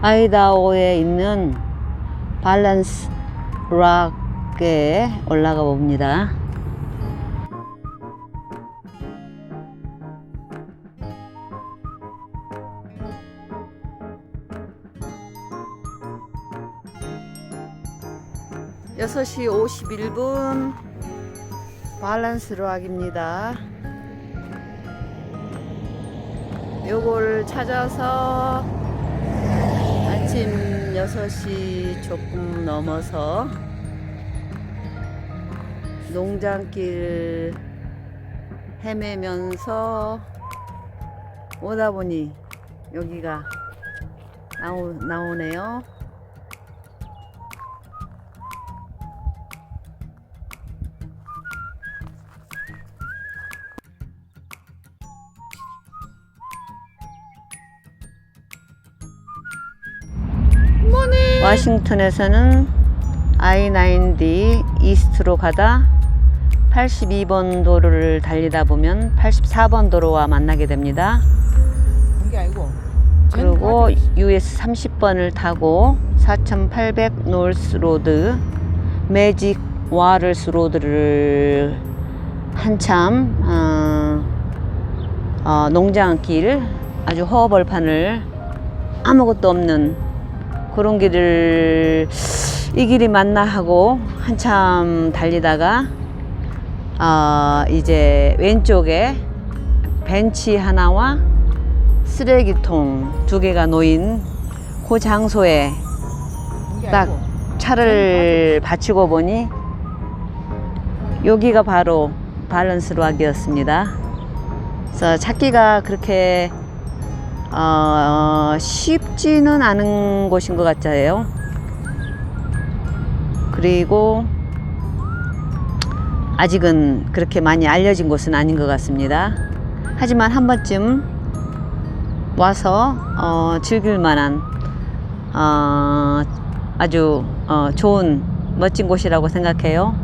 아이다호에 있는 밸런스 락에 올라가 봅니다. 여섯 시 51분 밸런스 락입니다. 요걸 찾아서 6시 조금 넘어서 농장길 헤매면서 오다 보니 여기가 나오, 나오네요. 워싱턴에서는 I-9D 이스트로 가다 82번 도로를 달리다 보면 84번 도로와 만나게 됩니다. 그리고 US 30번을 타고 4800 노스 로드 매직 와르스 로드를 한참 어, 어, 농장길 아주 허벌판을 아무것도 없는 그런 길을 이 길이 맞나 하고 한참 달리다가 어, 이제 왼쪽에 벤치 하나와 쓰레기통 두 개가 놓인 그 장소에 딱 차를 받치고 보니 여기가 바로 밸런스 락이었습니다. 그래서 찾기가 그렇게 어, 쉽지는 않은 곳인 것 같아요. 그리고 아직은 그렇게 많이 알려진 곳은 아닌 것 같습니다. 하지만 한 번쯤 와서 어, 즐길 만한 어, 아주 어, 좋은 멋진 곳이라고 생각해요.